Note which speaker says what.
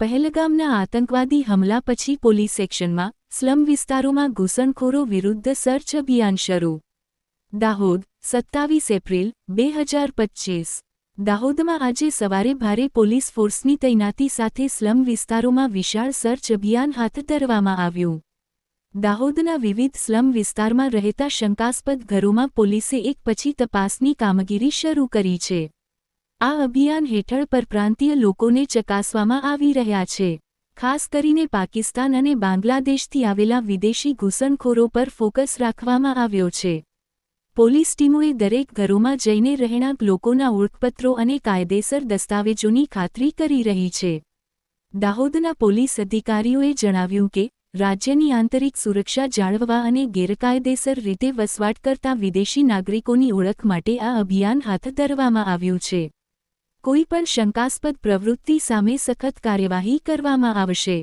Speaker 1: પહેલગામના આતંકવાદી હમલા પછી police એક્શનમાં slum વિસ્તારોમાં ઘૂસણખોરો વિરુદ્ધ સર્ચ અભિયાન શરૂ. દાહોદ, સત્તાવીસ એપ્રિલ, બે હજાર પચ્ચીસ. દાહોદમાં આજે સવારે ભારે પોલીસ ફોર્સની તૈનાતી સાથે સ્લમ વિસ્તારોમાં વિશાળ સર્ચ અભિયાન હાથ ધરવામાં આવ્યું. દાહોદના વિવિધ સ્લમ વિસ્તારમાં રહેતા શંકાસ્પદ ઘરોમાં પોલીસે એક પછી તપાસની કામગીરી શરૂ કરી છે. આ અભિયાન હેઠળ પરપ્રાંતીય લોકોને ચકાસવામાં આવી રહ્યા છે. ખાસ કરીને પાકિસ્તાન અને બાંગ્લાદેશથી આવેલા વિદેશી ઘૂસણખોરો પર ફોકસ રાખવામાં આવ્યો છે. પોલીસ ટીમોએ દરેક ઘરોમાં જઈને રહેણાંક લોકોના ઓળખપત્રો અને કાયદેસર દસ્તાવેજોની ખાતરી કરી રહી છે. દાહોદના પોલીસ અધિકારીઓએ જણાવ્યું કે, રાજ્યની આંતરિક સુરક્ષા જાળવવા અને ગેરકાયદેસર રીતે વસવાટ કરતા વિદેશી નાગરિકોની ઓળખ માટે આ અભિયાન હાથ ધરવામાં આવ્યું છે. કોઈપણ શંકાસ્પદ પ્રવૃત્તિ સામે સખત કાર્યવાહી કરવામાં આવશે.